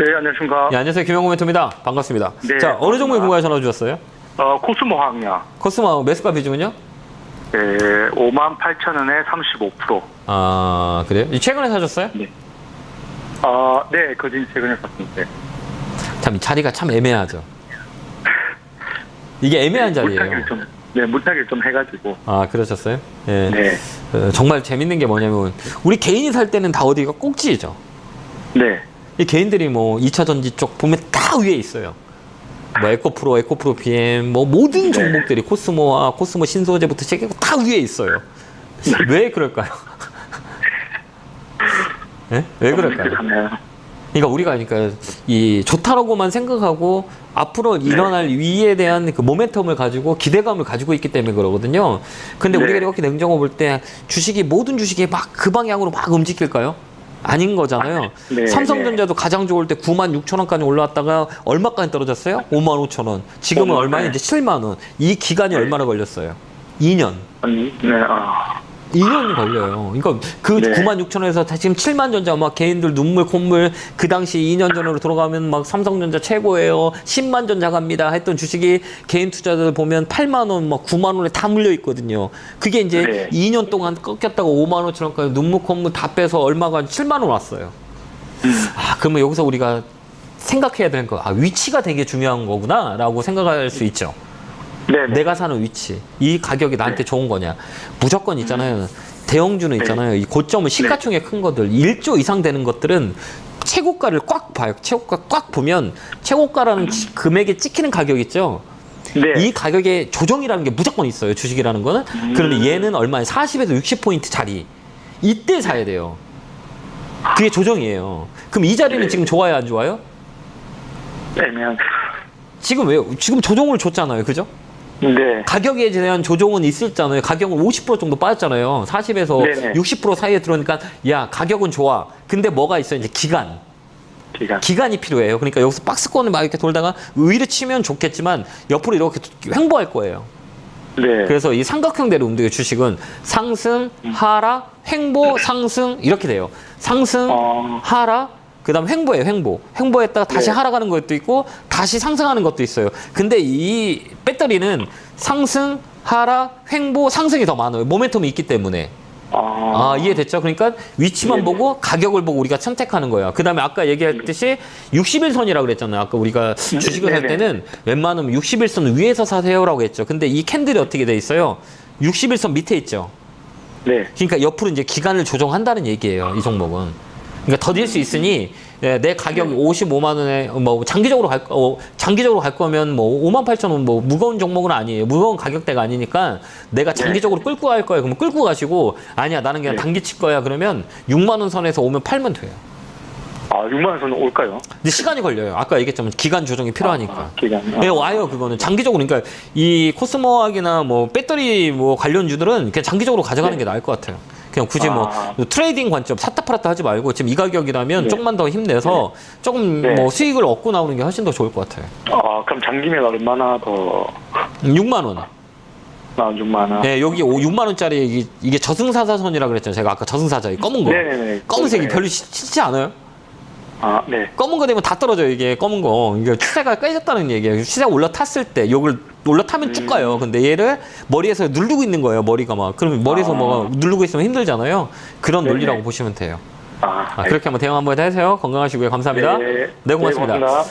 네, 안녕하십니까. 예, 안녕하세요. 김영구 멘토입니다. 반갑습니다. 네, 자, 어느 종목에. 궁금해 전화 주셨어요? 어, 코스모 화학량. 코스모 매수가 비중은요? 네, 5만 8천 원에 35%. 아, 그래요? 이 최근에 사셨어요? 어, 네, 거진 최근에 샀습니다. 참, 이 자리가 참 애매하죠. 이게 애매한 자리예요. 물타기를 좀, 네, 물타기를 좀 해가지고. 아, 그러셨어요? 예. 네, 어, 정말 재밌는 게 뭐냐면, 우리 개인이 살 때는 다 어디가 꼭지죠. 네, 이 개인들이 뭐 2차 전지 쪽 보면 다 위에 있어요. 뭐 에코프로, 에코프로 PM, 뭐 모든 종목들이 코스모와 코스모 신소재부터 시작해서 다 위에 있어요. 왜 그럴까요? 예? 왜 그럴까요? 그러니까 우리가 그러니까 이 좋다라고만 생각하고 앞으로 일어날 위에 대한 그 모멘텀을 가지고 기대감을 가지고 있기 때문에 그러거든요. 근데 네. 우리가 이렇게 냉정해 볼때 주식이 모든 주식이 막 그 방향으로 막 움직일까요? 아닌 거잖아요. 네, 삼성전자도 가장 좋을 때 9만 6천 원까지 올라왔다가 얼마까지 떨어졌어요? 5만 5천 원. 지금은 얼마냐? 네. 이제 7만 원. 이 기간이 얼마나 걸렸어요? 2년. 아니, 네, 아, 2년 걸려요. 그러니까 그 네. 9만 6천 원에서 다 지금 7만 전자 막 개인들 눈물 콧물 그 당시 2년 전으로 돌아가면 막 삼성전자 최고예요. 10만 전자 갑니다. 했던 주식이 개인 투자들 보면 8만 원, 막 9만 원에 다 물려 있거든요. 그게 이제 네. 2년 동안 꺾였다가 5만 5천 원까지 눈물 콧물 다 빼서 얼마가 7만 원 왔어요. 아, 그러면 여기서 우리가 생각해야 되는 거, 아, 위치가 되게 중요한 거구나라고 생각할 수 있죠. 네, 네, 내가 사는 위치, 이 가격이 나한테 좋은 거냐. 무조건 있잖아요. 대형주는 네. 있잖아요. 이 고점은 시가총액 큰 것들, 1조 이상 되는 것들은 최고가를 꽉 봐요. 최고가 꽉 보면 최고가라는 치- 금액에 찍히는 가격 있죠. 네. 이 가격에 조정이라는 게 무조건 있어요. 주식이라는 거는. 그런데 얘는 얼마에 40에서 60포인트 자리. 이때 사야 돼요. 그게 조정이에요. 그럼 이 자리는 지금 좋아요, 안 좋아요? 애매한. 지금 왜요? 지금 조정을 줬잖아요. 그죠? 네, 가격에 대한 조정은 있었잖아요. 가격은 50% 정도 빠졌잖아요. 40에서 네네. 60% 사이에 들어오니까 야 가격은 좋아. 근데 뭐가 있어? 이제 기간. 기간. 기간이 필요해요. 그러니까 여기서 박스권을 막 이렇게 돌다가 의를 치면 좋겠지만 옆으로 이렇게 횡보할 거예요. 네, 그래서 이 삼각형대로 움직여 주식은 상승, 하락, 횡보, 상승 이렇게 돼요. 상승, 어, 하락, 그다음 횡보예요, 횡보. 횡보했다가 다시 네. 하락하는 것도 있고 다시 상승하는 것도 있어요. 근데 이 배터리는 상승, 하락, 횡보, 상승이 더 많아요. 모멘텀이 있기 때문에. 아, 아, 이해됐죠? 그러니까 위치만 네네. 보고 가격을 보고 우리가 선택하는 거야. 그다음에 아까 얘기했듯이 60일선이라고 그랬잖아요. 아까 우리가 주식을 할. 때는 웬만하면 60일선 위에서 사세요라고 했죠. 근데 이 캔들이 어떻게 돼 있어요? 60일선 밑에 있죠. 네, 그러니까 옆으로 이제 기간을 조정한다는 얘기예요. 이 종목은. 그러니까 더딜 수 있으니 예, 내 가격이 55만 원에 뭐 장기적으로 갈 거, 어, 장기적으로 갈 거면 뭐 5만 8천 원 뭐 무거운 종목은 아니에요. 무거운 가격대가 아니니까 내가 장기적으로 끌고 갈 거예요. 그러면 끌고 가시고 아니야 나는 그냥 네. 단기 칠 거야. 그러면 6만 원 선에서 오면 팔면 돼요. 아, 6만 원선 올까요? 근데 시간이 걸려요. 아까 얘기했지만 기간 조정이 필요하니까. 아, 기간. 예, 와요, 그거는. 장기적으로. 그러니까 이 코스모학이나 뭐 배터리 뭐 관련주들은 그냥 장기적으로 가져가는 게 나을 것 같아요. 그냥 굳이 뭐 아. 트레이딩 관점 샀다 팔았다 하지 말고 지금 이 가격이라면 네. 조금만 더 힘내서 조금 네. 뭐 수익을 얻고 나오는 게 훨씬 더 좋을 것 같아요. 아, 그럼 장기면 얼마나 더, 6만 원. 나 6만 원. 예, 여기 6만 원짜리 이게, 이게 저승사자선이라 그랬잖아요. 제가 아까 저승사자 이 검은 거. 네네네. 검은색이 네. 별로 싫- 싫지 않아요? 아, 네. 검은 거 되면 다 떨어져요 이게 검은 거 이게 시세가 깨졌다는 얘기예요 시세 올라탔을 때 이걸 올라타면 쭉 가요. 근데 얘를 머리에서 누르고 있는 거예요 머리가 막. 그러면 머리에서 아. 뭐가 누르고 있으면 힘들잖아요. 그런 네네. 논리라고 보시면 돼요. 아, 아, 그렇게 한번 대응 한번 해주세요. 건강하시고요. 감사합니다. 네. 네 고맙습니다. 네, 고맙습니다.